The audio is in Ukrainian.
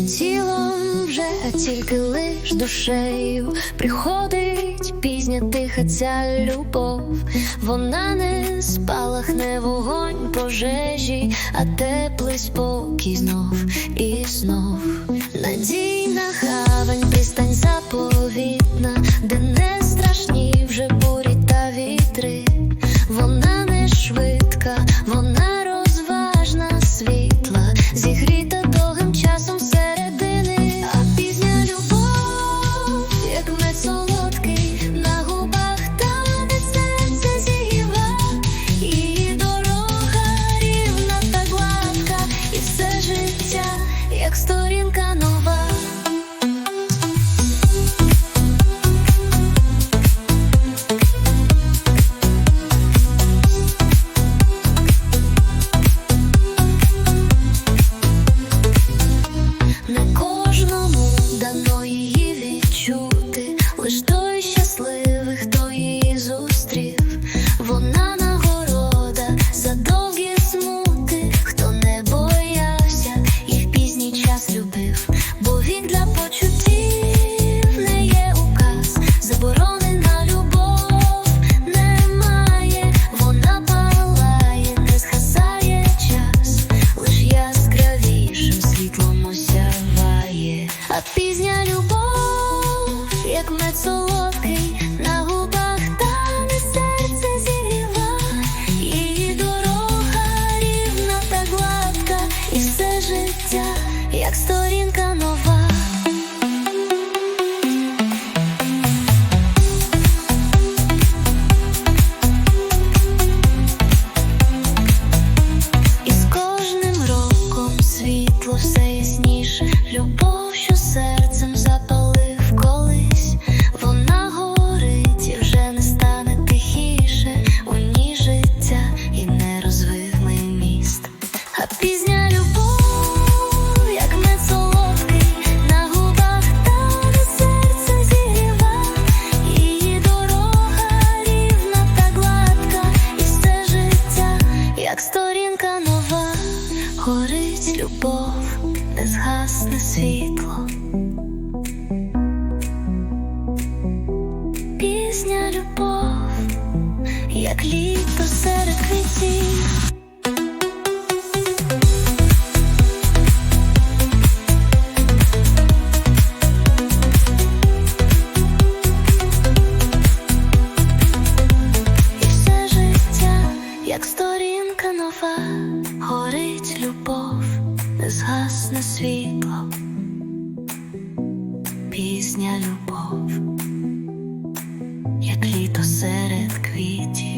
тілом вже, а тільки лиш душею. Приходить пізня тиха ця любов, вона не спалахне вогонь пожежі, а теплий спокій знов і знов. Надійна хавань, пристань заповітна, як сторінка бо він для почуттів не є указ, заборони на любов немає, вона палає, не згасає час, лиш яскравішим світлом осяває, а пізня любов, як мед солодкий, на губах тане серце зігріва, її дорога рівна та гладка, і все життя, як сторінка любов, що серцем запалив колись, вона горить вже не стане тихіше, у ній життя і не розвигне міст. А пізня любов, як мед солодкий, на губах тане серце зігріва, її дорога рівна та гладка, і все як сторінка нова, горить любов, не згасне світло. Пісня любов, як літо серед квітів. Як сторінка нова, згасне світло, пісня любов, як літо серед квітів.